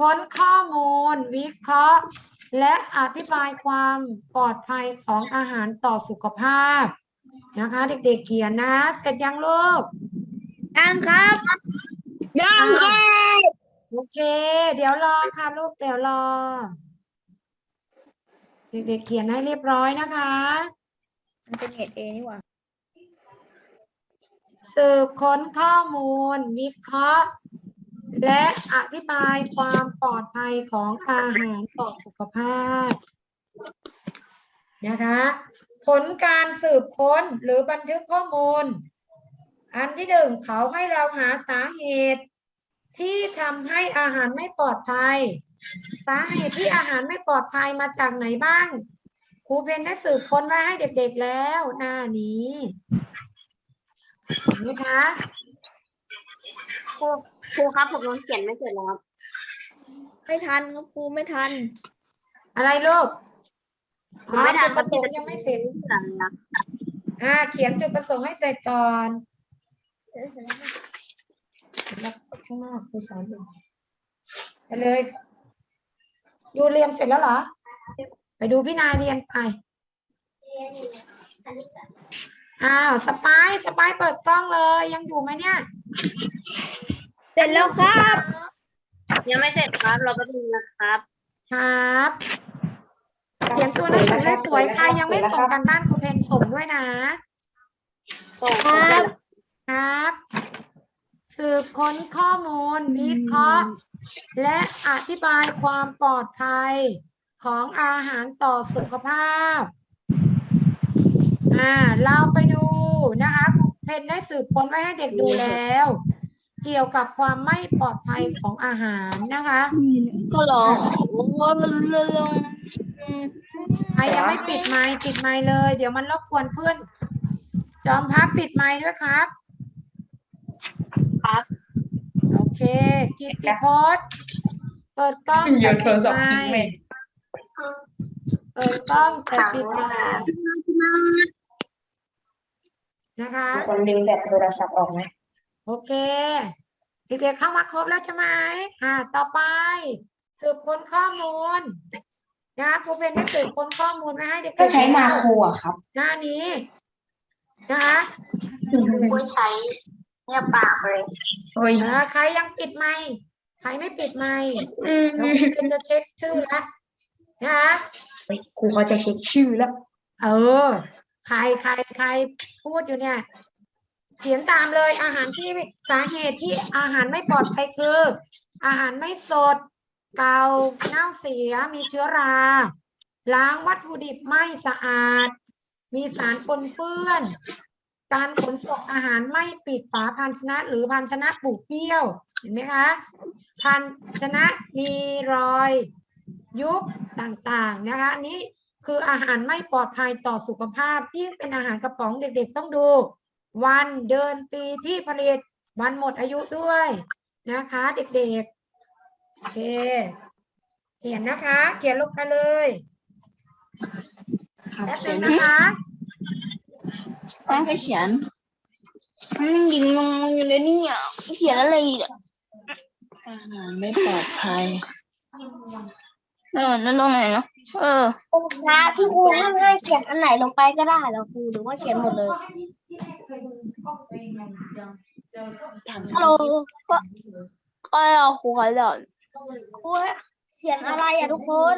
ค้นข้อมูล วิเคราะห์ และอธิบายความปลอดภัยของอาหารต่อสุขภาพ นะคะ เด็กๆเขียนนะ เสร็จยังลูกยังครับยังครับโอเค เดี๋ยวรอค่ะลูกเดี๋ยวรอ เด็กๆเขียนให้เรียบร้อยนะคะมันเป็นเน็ตเอนี่หว่าสืบค้นข้อมูล วิเคราะห์ และอธิบายความปลอดภัยของอาหารต่อสุขภาพนะคะ ผลการสืบค้นหรือบันทึกข้อมูล อันที่หนึ่งเขาให้เราหาสาเหตุ ที่ทำให้อาหารไม่ปลอดภัย สาเหตุที่อาหารไม่ปลอดภัยมาจากไหนบ้างครูเพนได้สืบค้นไว้ให้เด็กๆแล้วหน้านี้เห็นไหมคะ ครูครับผมยังเขียนไม่เสร็จแล้วครับไม่ทันครับครูไม่ทันอะไรลูกผมไม่ทันจุดประสงค์ยังไม่เสร็จ หลังนะอ่า เขียนจุดประสงค์ให้เสร็จก่อนแล้วข้างนอกครูสอนอยู่ไปเลย ดูเรียนเสร็จแล้วเหรอ ไปดูพี่นายเรียนไป อ้าว สปาย สปายเปิดกล้องเลย ยังอยู่ไหมเนี่ย เสร็จแล้วครับ ยังไม่เสร็จครับเราไปดูนะครับครับเขียนตัวหนังสือให้สวยใครยังไม่ส่งกันบ้านครูเพนส่งด้วยนะ ส่งครับครับ สืบค้นข้อมูลวิเคราะห์และอธิบายความปลอดภัยของอาหารต่อสุขภาพ อ่า เราไปดูนะคะครูเพนได้สืบค้นไว้ให้เด็กดูแล้ว เกี่ยวกับความไม่ปลอดภัยของอาหารนะคะก็หรอโอ้มันเรื่องใครยังไม่ปิดไมค์ปิดไมค์เลย เดี๋ยวมันรบกวนเพื่อน จอมพับปิดไมค์ด้วยครับ ครับ โอเคกิตติพจน์เปิดกล้องโยแต่นโทปิรดศัพท์ไมทิ้งค์เลยเปิดกล้องแต่ปิดไมค์นะคะคนดึงแบตโทรศัพท์ออกไหม โอเคเด็กๆเข้ามาครบแล้วใช่ไหมอ่า ต่อไป สืบค้นข้อมูลนะครูเพนได้สืบค้นข้อมูลมาให้เด็กๆก็ใช้มาโครอะครับ หน้านี้นะคะครูใช้เนี่ยปากเลยโอ้ยอ่าใครยังปิดไมค์ใครไม่ปิดไมค์เดี๋ยวครูเพนจะเช็คชื่อแล้วนะคะครูเขาจะเช็คชื่อแล้ว เออ ใครใครใครพูดอยู่เนี่ย เขียนตามเลยอาหารที่สาเหตุที่อาหารไม่ปลอดภัยคือ อาหารไม่สด เก่าเน่าเสีย มีเชื้อรา ล้างวัตถุดิบไม่สะอาด มีสารปนเปื้อน การขนส่งอาหารไม่ปิดฝาภาชนะ หรือภาชนะปูกเปี้ยว เห็นไหมคะภาชนะมีรอย ยุบต่างๆนะคะอันนี้คืออาหารไม่ปลอดภัยต่อสุขภาพที่เป็นอาหารกระป๋องเด็กๆ ต้องดู วันเดือนปีที่ผลิตวันหมดอายุด้วยนะคะ เด็กๆโอเคเขียนนะคะ เขียนลงไปเลยครับแป๊บเขีนึยนงนะคะต้องให้เขียนมันยิงงงอยู่เลยเนี่ยเขียนอะไรอีกอะอาหารไม่ปลอดภัยเออนั่นลงไหนเนาะเออนะที่ครูให้ให้เขียนอันไหนลงไปก็ได้เหรอครูหรือว่าเขียนหมดเลย ฮัลโหลก็ก็เราครูเขาหลอนครูให้เขียนอะไรอะทุกคน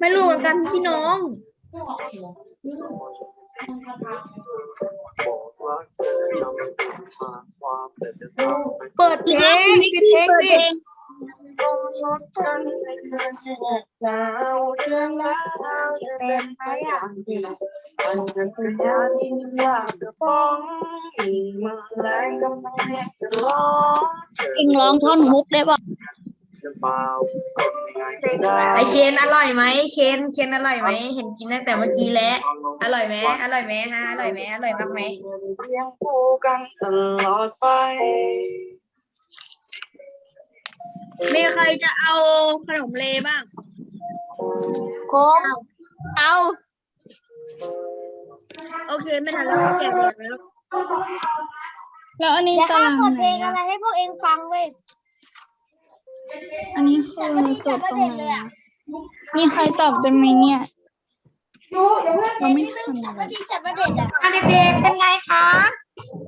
ไม่รู้เหมือนกันพี่น้อง เปิดเพลงปิดเพลงสิเองร้องท่อนฮุกได้ป่ะไอเคนอร่อยไหมเคนเคนอร่อยไหมเห็นกินตั้งแต่เมื่อกี้แล้วอร่อยไหมอร่อยไหมฮะอร่อยไหมอร่อยมากไหมยังคู่กันตลอดไป มีใครจะเอาขนมเลบ้างโคมเอาโอเค ไม่ทันแล้วแกะแดงแล้วแล้วอันนี้เดี๋ยวตาข้ารางเปิดไหเพนลงอะอะไรให้พวกเองฟังเว้ยอันนี้คือแต่ไม่ได้จดตรงจัดประเด็นไหนเลยอะอะมีใครตอบได้ไหมเนี่ยดูเดี๋ยวเพื่อนเราไม่ที่ทัลืนมจัดเลว่ายดีจัดประเด็นอะอะเด็กๆเป็นไงคะ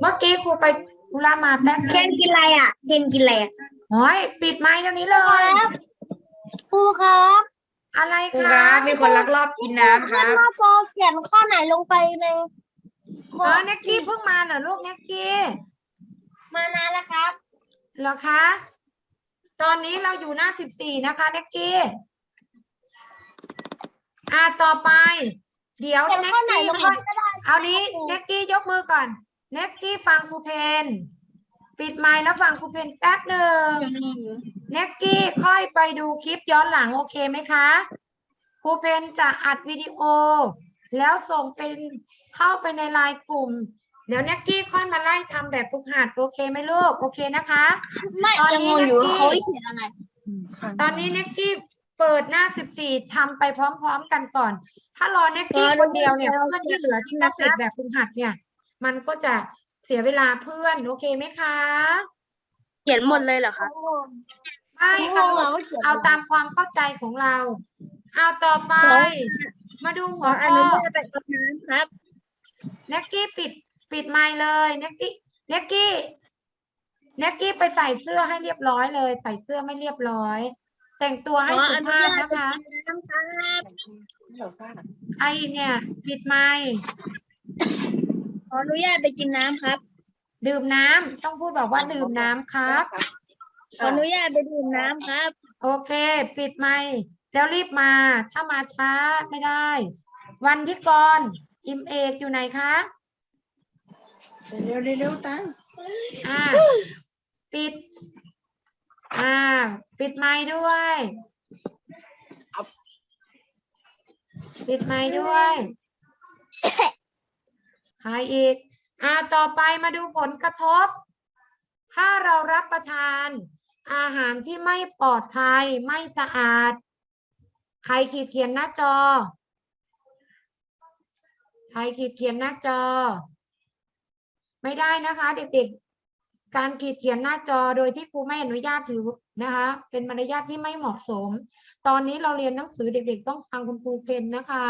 เมื่อกี้ครูไปธุระมาแป๊บนึเคนงกินอะไรอะเคนกินอะไรอะ โอ้ยปิดไม้เดี๋ยวนี้เลยครูครับอะไรครูคะครับมีคนลักลอบกินน้ำคขึ้นรับหน้าจอเขียนข้อไหนลงไปในอ๋อเน็กกี้เพิ่งมาเหรอลูกเน็กกี้มานานแล้วครับ เหรอคะตอนนี้เราอยู่หน้าสิบสี่นะคะเน็กกี้อ่าต่อไป เดี๋ยวเขียนเน็กข้อไหนกี้ลงไปค่อยก็ได้เอานี้เน็กกี้ยกมือก่อนเน็กกี้ฟังครูเพน ปิดไมค์แล้วฟังครูเพนแป๊บหนึ่งเน็กกี้ค่อยไปดูคลิปย้อนหลังโอเคไหมคะครูเพนจะอัดวิดีโอ แล้วส่งเป็นเข้าไปในไลน์กลุ่ม เดี๋ยวเน็กกี้ค่อยมาไล่ทำแบบฝึกหัดโอเคไหมลูกโอเคนะคะ ไม่ตอนยังนี้งงอยู่เน็กกี้เขาให้เขียนอะไร ตอนนี้เน็กกี้เปิดหน้าสิบสี่ทำไปพร้อม ๆ กันก่อน ถ้ารอเน็กกี้คนเดียวเนี่ยเพื่อนที่เหลือที่เขาเสร็จแบบฝึกหัดเนี่ย มันก็จะเสียเวลาเพื่อน โอเคไหมคะ เขียนหมดเลยเหรอคะ ไม่งค่ะงลูอะกว่าเขียนเอาตามความเข้าใจของเรา เอาต่อไป มาดูหัวอข้นุอญาตไปอาบน้ำครับเน็กกี้ปิดปิดไมค์เลยเน็กกี้เน็กกี้เน็กกี้ไปใส่เสื้อให้เรียบร้อยเลย ใส่เสื้อไม่เรียบร้อย แต่งตัวให้สุภาพนะคะน้ำครับไอเนี่ย ปิดไมค์ ขออนุญาตไปกินน้ำครับ ดื่มน้ำต้องพูดบอกว่าดื่มน้ำครับ ขออนุญาตไปดื่มน้ำครับ โอเค ปิดไมค์แล้วรีบมา ถ้ามาช้าไม่ได้ วันที่กรอิมเอกอยู่ไหนคะเร็วเร็วตังอ่าปิด อ่า ปิดไมค์ด้วย ปิดไมค์ด้วย ใครอีกอ่าต่อไปมาดูผลกระทบ ถ้าเรารับประทาน อาหารที่ไม่ปลอดภัยไม่สะอาด ใครขีดเขียนหน้าจอ ใครขีดเขียนหน้าจอ ไม่ได้นะคะ เด็กๆ การขีดเขียนหน้าจอโดยที่ครูไม่อนุญาตถือนะคะ เป็นมารยาทที่ไม่เหมาะสม ตอนนี้เราเรียนหนังสือเด็ก ๆ ต้องฟังคุณครูเพนนะคะ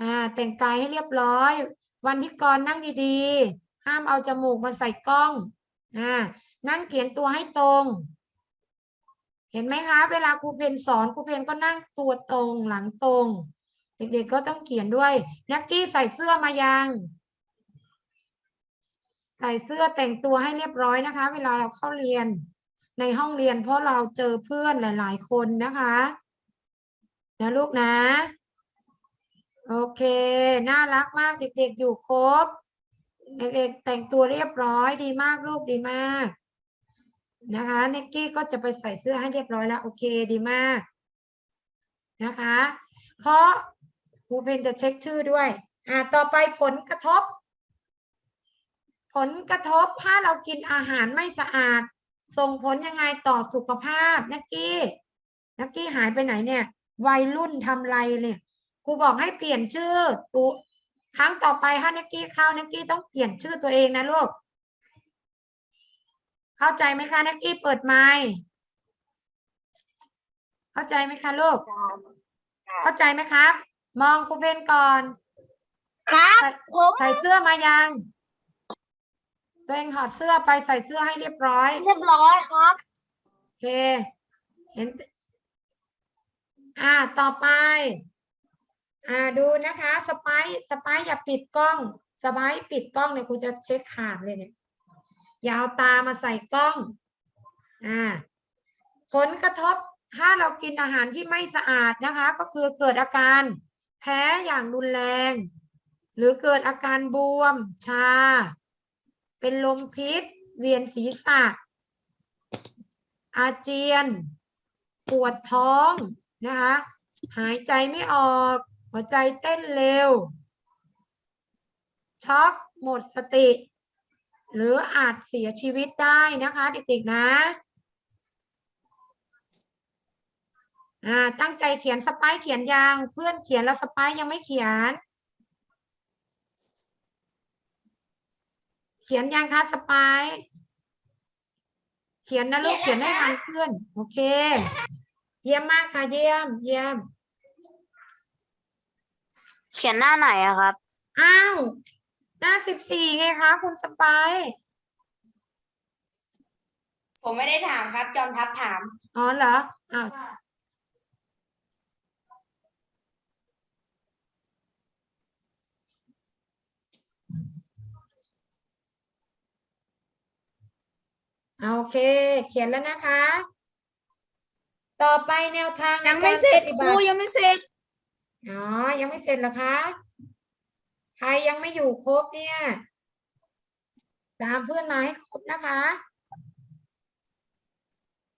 อ่าแต่งกายให้เรียบร้อย วันที่กรนั่งดีๆ ห้ามเอาจมูกมาใส่กล้องอ่านั่งเขียนตัวให้ตรง เห็นไหมคะ เวลาครูเพนสอนครูเพนก็นั่งตัวตรงหลังตรง เด็กๆก็ต้องเขียนด้วยนักกี้ใส่เสื้อมายังใส่เสื้อแต่งตัวให้เรียบร้อยนะคะ เวลาเราเข้าเรียนในห้องเรียนเพราะเราเจอเพื่อนหลาย ๆ คนนะคะ นะลูกนะ โอเค น่ารักมาก เด็กๆ อยู่ครบ เด็กๆ แต่งตัวเรียบร้อยดีมากลูกดีมาก นะคะเนกกี้ก็จะไปใส่เสื้อให้เรียบร้อยแล้ว โอเคดีมาก นะคะ เพราะครูเพนจะเช็คชื่อด้วย อ่าต่อไปผลกระทบ ผลกระทบถ้าเรากินอาหารไม่สะอาด ส่งผลยังไงต่อสุขภาพนักกี้นักกี้หายไปไหนเนี่ย วัยรุ่นทำไรเนี่ย ครูบอกให้เปลี่ยนชื่อตุครั้งต่อไปถ้านักกี้เข้านักกี้ต้องเปลี่ยนชื่อตัวเองนะลูก เข้าใจไหมคะนักกี้เปิดไมค์เข้าใจไหมคะลูก เข้าใจไหมครับ มองครูเพนก่อน ครับใส่ผมใส่เสื้อมายัง ตัวเองถอดเสื้อไปใส่เสื้อให้เรียบร้อย เรียบร้อยครับโอเค เห็น อ่า ต่อไป อ่าดูนะคะสไปซ์สไปซ์อย่าปิดกล้องสไปซ์ปิดกล้องเนี่ยครูจะเช็คขาดเลยเนี่ยอย่าเอาตามาใส่กล้องอ่าผลกระทบถ้าเรากินอาหารที่ไม่สะอาดนะคะ ก็คือเกิดอาการแพ้อย่างรุนแรง หรือเกิดอาการบวม ชา เป็นลมพิษ เวียนศีรษะ อาเจียน ปวดท้องนะคะ หายใจไม่ออก หัวใจเต้นเร็ว ช็อกหมดสติ หรืออาจเสียชีวิตได้นะคะเด็กๆนะตั้งใจเขียนสไปซ์เขียนยังเพื่อนเขียนแล้วสไปซ์ยังไม่เขียน เขียนยังคะสปายเขียนนะลูกเขียนให้ทันเพื่อนโอเค เยี่ยมมากค่ะเยี่ยมเยี่ยม เขียนหน้าไหนอะครับ อ้าว หน้าสิบสี่ไงคะ คุณสปายผมไม่ได้ถามครับ จอมทัพถาม อ๋อเหรออ้าวโอเค เขียนแล้วนะคะ ต่อไปแนวทางในยังไม่เสร็จกาปฏิคบัรูติยังไม่เสร็จ อ๋อ ยังไม่เสร็จเหรอคะ ใครยังไม่อยู่ครบเนี่ย ตามเพื่อนมาให้ครบนะคะ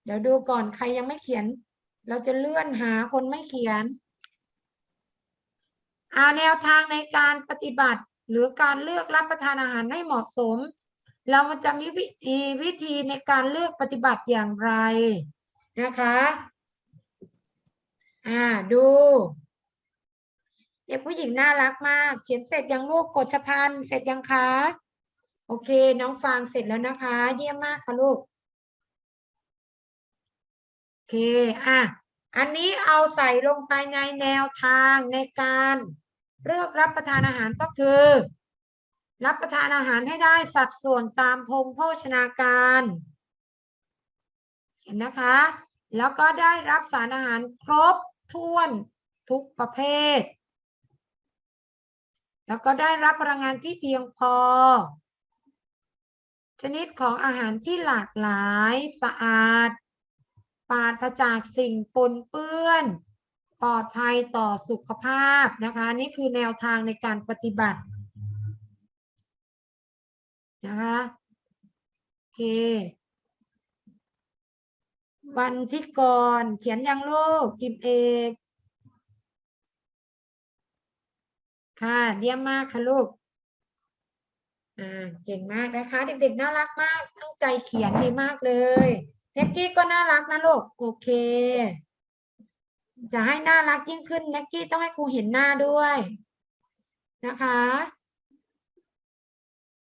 เดี๋ยวดูก่อนใครยังไม่เขียน เราจะเลื่อนหาคนไม่เขียน เอาแนวทางในการปฏิบัติหรือการเลือกรับประทานอาหารให้เหมาะสม เรามันจะมีวิธีวิธีในการเลือกปฏิบัติอย่างไรนะคะ อ่าดู เด็กผู้หญิงน่ารักมาก เขียนเสร็จยังลูกกฎชพันเสร็จยังคะ โอเค น้องฟางเสร็จแล้วนะคะ เยี่ยมมากค่ะลูก โอเค อะ อันนี้เอาใส่ลงไปในแนวทางในการเลือกรับประทานอาหารก็คือ รับประทานอาหารให้ได้สัดส่วนตามพงโภชนาการ เห็นนะคะ แล้วก็ได้รับสารอาหารครบถ้วนทุกประเภท แล้วก็ได้รับพลังงานที่เพียงพอ ชนิดของอาหารที่หลากหลายสะอาด ปราศจากสิ่งปนเปื้อน ปลอดภัยต่อสุขภาพนะคะ นี่คือแนวทางในการปฏิบัตินะคะโอเค วันที่ก่อนเขียนยังลูกกิมเอก ค่ะ เยี่ยมมากค่ะลูก อ่า เก่งมากนะคะ เด็กๆ น่ารักมาก ตั้งใจเขียนดีมากเลยเน็กกี้ก็น่ารักนะลูก โอเค จะให้น่ารักยิ่งขึ้นเน็กกี้ต้องให้ครูเห็นหน้าด้วย นะคะ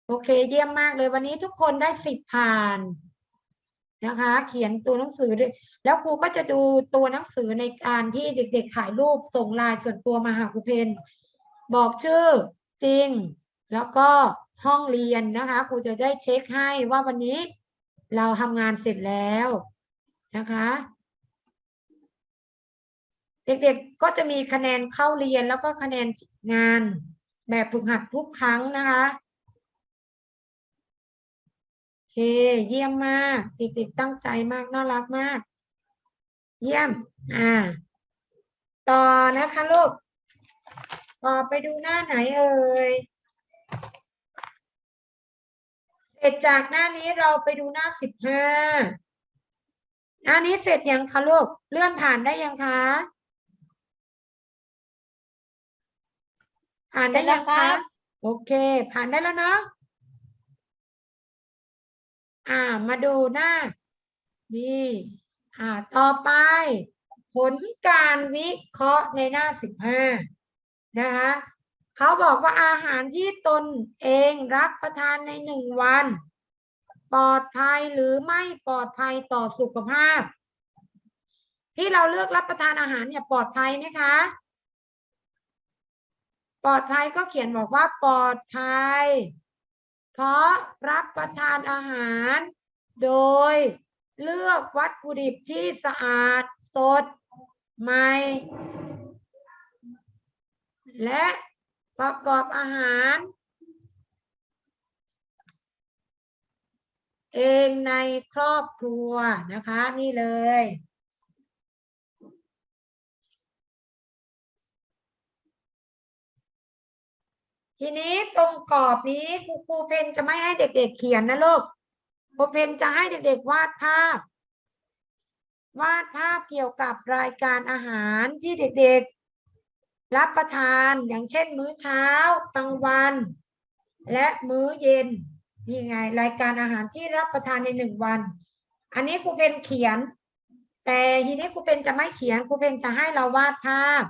โอเค เยี่ยมมากเลยวันนี้ทุกคนได้สิบผ่านนะคะ เขียนตัวหนังสือด้วยแล้วครูก็จะดูตัวหนังสือในการที่เด็ก ๆ ถ่ายรูปส่งลน์ส่วนตัวมาหาครูเพน บอกชื่อจริง แล้วก็ห้องเรียนนะคะครูจะได้เช็คให้ว่าวันนี้เราทำงานเสร็จแล้วนะคะ เด็กๆก็จะมีคะแนนเข้าเรียนแล้วก็คะแนนงานแบบฝึกหัดทุกครั้งนะคะโอเค เยี่ยมมาก เด็กๆตั้งใจมากน่ารักมาก เยี่ยม อ่า ต่อนะคะลูก ต่อไปดูหน้าไหนเอ่ย เสร็จจากหน้านี้เราไปดูหน้าสิบห้าหน้านี้เสร็จยังคะลูก เลื่อนผ่านได้ยังคะ ผ่านได้ยังคะ โอเค ผ่านได้แล้วเนาะ อ่า มาดูหน้า นี่ อ่า ต่อไป ผลการวิเคราะห์ในหน้าสิบห้า นะคะเขาบอกว่าอาหารที่ตนเองรับประทานในหนึ่งวัน ปลอดภัยหรือไม่ปลอดภัยต่อสุขภาพ ที่เราเลือกรับประทานอาหารเนี่ยปลอดภัยไหมคะ ปลอดภัยก็เขียนบอกว่าปลอดภัย เพราะรับประทานอาหาร โดยเลือกวัตถุดิบที่สะอาดสดใหม่ และประกอบอาหาร เองในครอบครัวนะคะ นี่เลย ทีนี้ตรงกรอบนี้ครูครูเพนจะไม่ให้เด็กๆเขียนนะลูกครูเพนจะให้เด็กๆวาดภาพ วาดภาพเกี่ยวกับรายการอาหารที่เด็กๆ รับประทานอย่างเช่น มื้อเช้ากลางวัน และมื้อเย็นนี่ไง รายการอาหารที่รับประทานในหนึ่งวัน อันนี้ครูเพนเขียน แต่ทีนี้ครูเพนจะไม่เขียนครูเพนจะให้เราวาดภาพ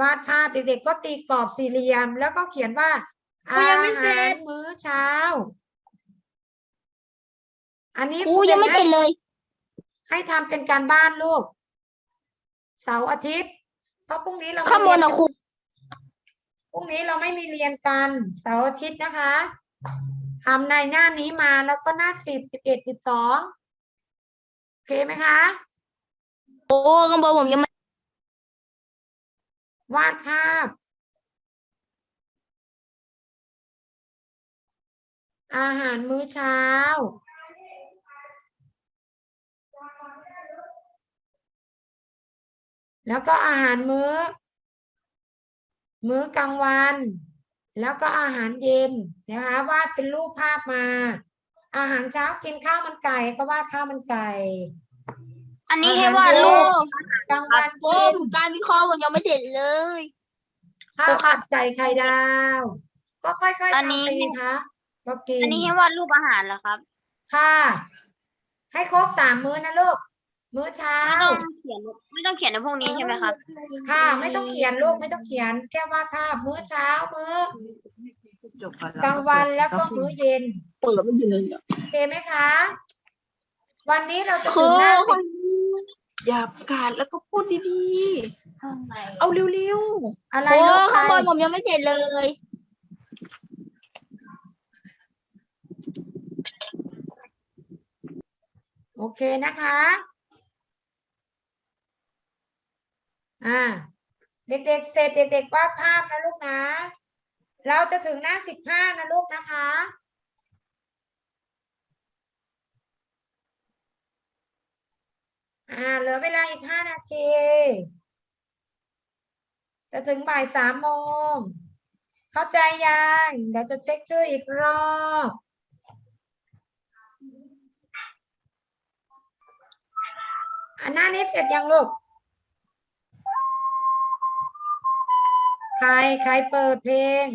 วาดภาพเด็กๆก็ตีกรอบสี่เหลี่ยม แล้วก็เขียนว่าอายังไม่เสร็หารจมื้อเช้า อันนี้ครูยังไม่เสร็จเลย ให้ทำเป็นการบ้านลูกเสาร์อาทิตย์เพ ราะพรุ่งนี้เราไม่ข้างบนเรียอะครูพรุ่งนี้เราไม่มีเรียนกันเสาร์อาทิตย์นะคะทำในหน้านี้มาแล้วก็หน้าสิบสิบเอ็ดสิบสองโอเคไหมคะ โอ้ข้างบนผมยังไม่วาดภาพ อาหารมื้อเช้า แล้วก็อาหารมื้อ มื้อกลางวัน แล้วก็อาหารเย็นนะคะวาดเป็นรูปภาพมา อาหารเช้ากินข้าวมันไก่ก็วาดข้าวมันไก่ อันนี้ให้วาดรูปกลางวันโอ้กินการวิเคราะห์ผมยังไม่เสร็จเลย ข้าวผัดไก่ไข่ดาว ก็ค่อยๆอันนี้ทำไปนะคะก็กินอันนี้ให้วาดรูปอาหารเหรอครับ ค่ะ ให้ครบสามมื้อนะลูก มื้อเช้า ไม่ต้องเขียนไม่ต้องเขียนในพวกนี้ใช่ไหมครับค่ะไม่ต้องเขียนลูกไม่ต้องเขียน แค่วาดภาพมื้อเช้ามื้อจบก่อนกลางวันแล้วก็มื้อเย็นเปิดไม่อยู่เลยโอเคไหมคะ วันนี้เราจะครูถึงหน้าสิบอย่าประกาศแล้วก็พูดดีๆเอาเร็วอะไรโอ้ลูกข้างบนใครผมยังไม่เสร็จเลยโอเคนะคะ อ่า เด็กๆ เสร็จเด็ก ๆ วาดภาพนะลูกนะ เราจะถึงหน้าสิบห้านะลูกนะคะ อ่า เหลือเวลาอีกห้านาที จะถึงบ่ายสามโมง เข้าใจยัง เดี๋ยวจะเช็คชื่ออีกรอบอันหน้านี้เสร็จยังลูก ใครใครเปิดเพลง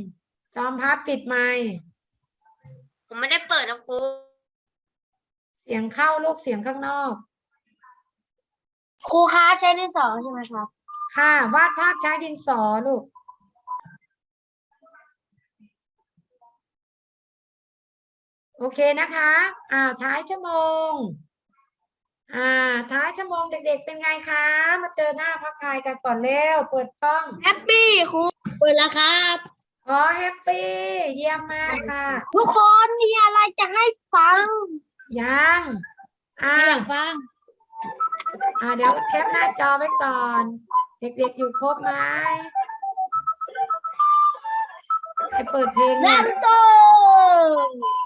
จอมพับปิดไมค์ผมไม่ได้เปิดนะครูเสียงเข้าลูกเสียงข้างนอก ครูคะใช้ดินสอใช่ไหมครับค่ะ วาดภาพใช้ดินสอลูก โอเคนะคะ อ่าท้ายชั่วโมง อ่า ท้ายชั่วโมงเด็ก ๆ เป็นไงคะ มาเจอหน้าพักทายกันก่อนเร็ว เปิดกล้อง แฮปปี้ครูเปิดแล้วครับ อ๋อ แฮปปี้ เยี่ยมมากค่ะ ทุกคนมีอะไรจะให้ฟัง ยัง อ่าไม่อยากฟัง อ่า เดี๋ยวแคปหน้าจอไว้ก่อน เด็กๆอยู่ครบไหมให้เปิดเพลงเนี่ยเริ่มต้น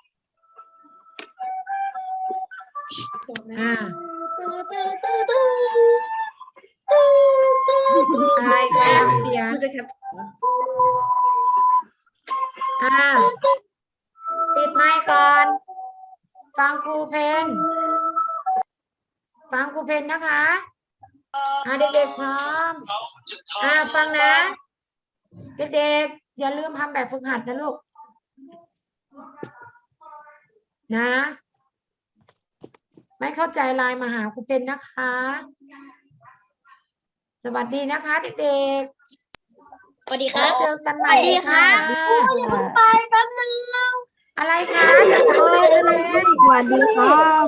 อ่าตื้อตื้อตื้อตื้อตื้อตื้ออะไรก็ทำเสียงคือจะแคปอ่าปิดไมค์ก่อน ฟังครูเพนฟังครูเพนนะคะอ่าเด็กๆพร้อมอ่าฟังนะ เด็กๆ อย่าลืมทำแบบฝึกหัดนะลูก นะ ไม่เข้าใจไลน์มาหาครูเพนนะคะ สวัสดีนะคะเด็กสวัสดีๆครับเจอกันใหม่สวัสดีครับค่ะไปแป๊บนึงอะไรคะอย่าทำอะไรเลยๆสวัสดีครับ